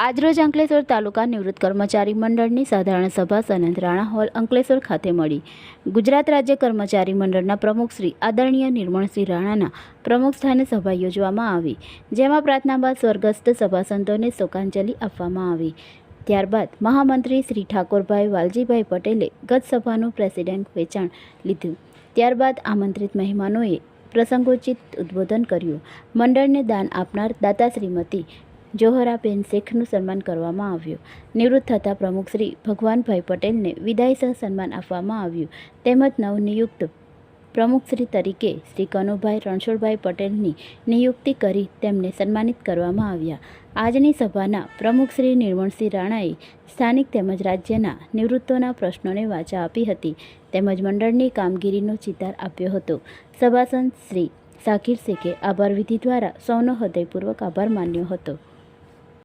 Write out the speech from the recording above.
આજરોજ અંકલેશ્વર તાલુકા નિવૃત્ત કર્મચારી મંડળની સાધારણ સભા સનંદ રાણા હોલ અંકલેશ્વર ખાતે મળી. ગુજરાત રાજ્ય કર્મચારી મંડળના પ્રમુખ શ્રી આદરણીય નિર્મળસિંહ રાણાના પ્રમુખ સ્થાને સભા યોજવામાં આવી, જેમાં પ્રાર્થના બાદ સ્વર્ગસ્થ સભાસંતોને શોકાંજલિ આપવામાં આવી. ત્યારબાદ મહામંત્રી શ્રી ઠાકોરભાઈ વાલજીભાઈ પટેલે ગત સભાનું પ્રેસિડેન્ટ વેચાણ લીધું. ત્યારબાદ આમંત્રિત મહેમાનોએ પ્રસંગોચિત ઉદ્બોધન કર્યું. મંડળને દાન આપનાર દાતા શ્રીમતી જોહરાબેન શેખનું સન્માન કરવામાં આવ્યું. નિવૃત્ત થતા પ્રમુખ શ્રી ભગવાનભાઈ પટેલને વિદાય સહ સન્માન આપવામાં આવ્યું. તેમજ નવનિયુક્ત પ્રમુખશ્રી તરીકે શ્રી કનુભાઈ રણછોડભાઈ પટેલની નિયુક્તિ કરી તેમને સન્માનિત કરવામાં આવ્યા. આજની સભાના પ્રમુખ શ્રી નિર્મળસિંહ રાણાએ સ્થાનિક તેમજ રાજ્યના નિવૃત્તોના પ્રશ્નોને વાચા આપી હતી. તેમજ મંડળની કામગીરીનો ચિતાર આપ્યો હતો. સભાસદ શ્રી સાકીર શેખે આભાર વિધિ દ્વારા સૌનો હૃદયપૂર્વક આભાર માન્યો હતો.